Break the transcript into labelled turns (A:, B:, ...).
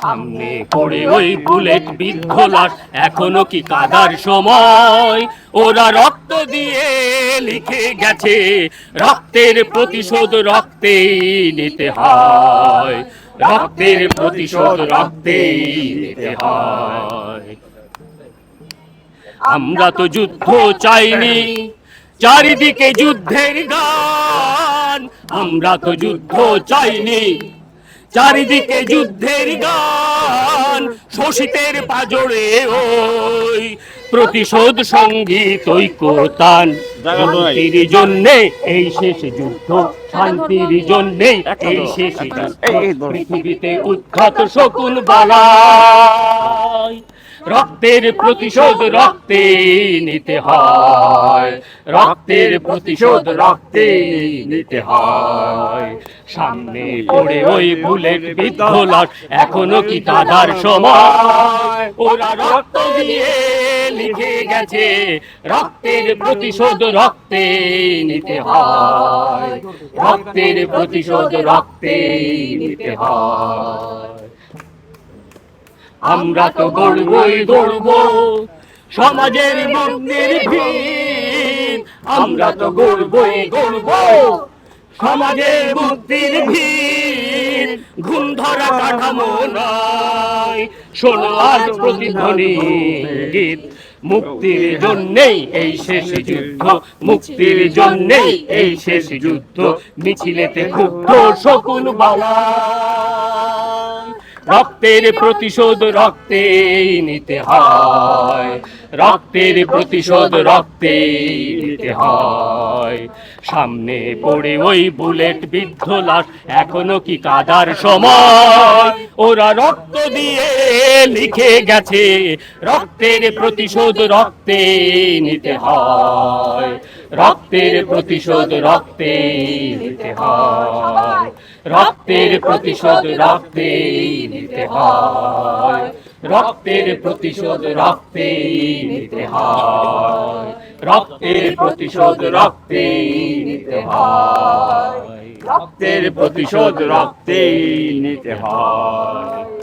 A: সামনে পড়ে ওই বুলেট বিদ্ধ লাশ এখনও কি কাদার সময়? ওরা রক্ত দিয়ে লিখে গেছে, রক্তের প্রতিশোধ রক্তেই নিতে হয়। রক্তের প্রতিশোধ রক্তেই নিতে হয়। আমরা তো যুদ্ধ চাইনি, চারিদিকে যুদ্ধের গান। আমরা তো যুদ্ধ চাইনি চারিদিকে যুদ্ধের গান শোষিতের পাজরে ওই প্রতিশোধ সংগীত ঐক্যতান। শান্তির জন্যে এই শেষ যুদ্ধ শান্তির জন্যে এই শেষ পৃথিবীতে উৎখাত শকুন বালাই রক্তের প্রতিশোধ রক্তে নিতে হয়। রক্তের প্রতিশোধ রক্তে নিতে হয়। সামনে পড়ে ওই বুলেট বিদ্ধ লাশ। এখনও কি কাদার সময়? ওরা রক্ত দিয়ে লিখে গেছে রক্তের প্রতিশোধ রক্তে নিতে হয়। রক্তের প্রতিশোধ রক্তে নিতে হয়। আমরা তো গড়বই গড়ব সমাজের মুক্তির ভিত। আমরা তো গড়বই গড়ব সমাজের মুক্তির ভিড় ঘুম ধরা কাঠামো নয় আজ প্রতিধ্বনি গীত। মুক্তির জন্যেই এই শেষ যুদ্ধ, মুক্তির জন্যেই এই শেষ যুদ্ধ। মিছিলেতে ক্ষুব্ধ শকুন বালা। রক্তের প্রতিশোধ রক্তে নিতে হয়। রক্তের প্রতিশোধ রক্তে নিতে হয়। সামনে পড়ে ওই বুলেট বিদ্ধ লাশ, এখনও কি কাদার সময়? ওরা রক্ত দিয়ে লিখে গেছে, রক্তের প্রতিশোধ রক্তে নিতে হয়। রক্তের প্রতিশোধ রক্তে নিতে হয়। রক্তের প্রতিশোধ রক্তে নিতে হয়। রক্তের প্রতিশোধ রক্তে নিতে হয়। রক্তের প্রতিশোধ রক্তে নিতে হয়। রক্তের প্রতিশোধ রক্তে নিতে হয়।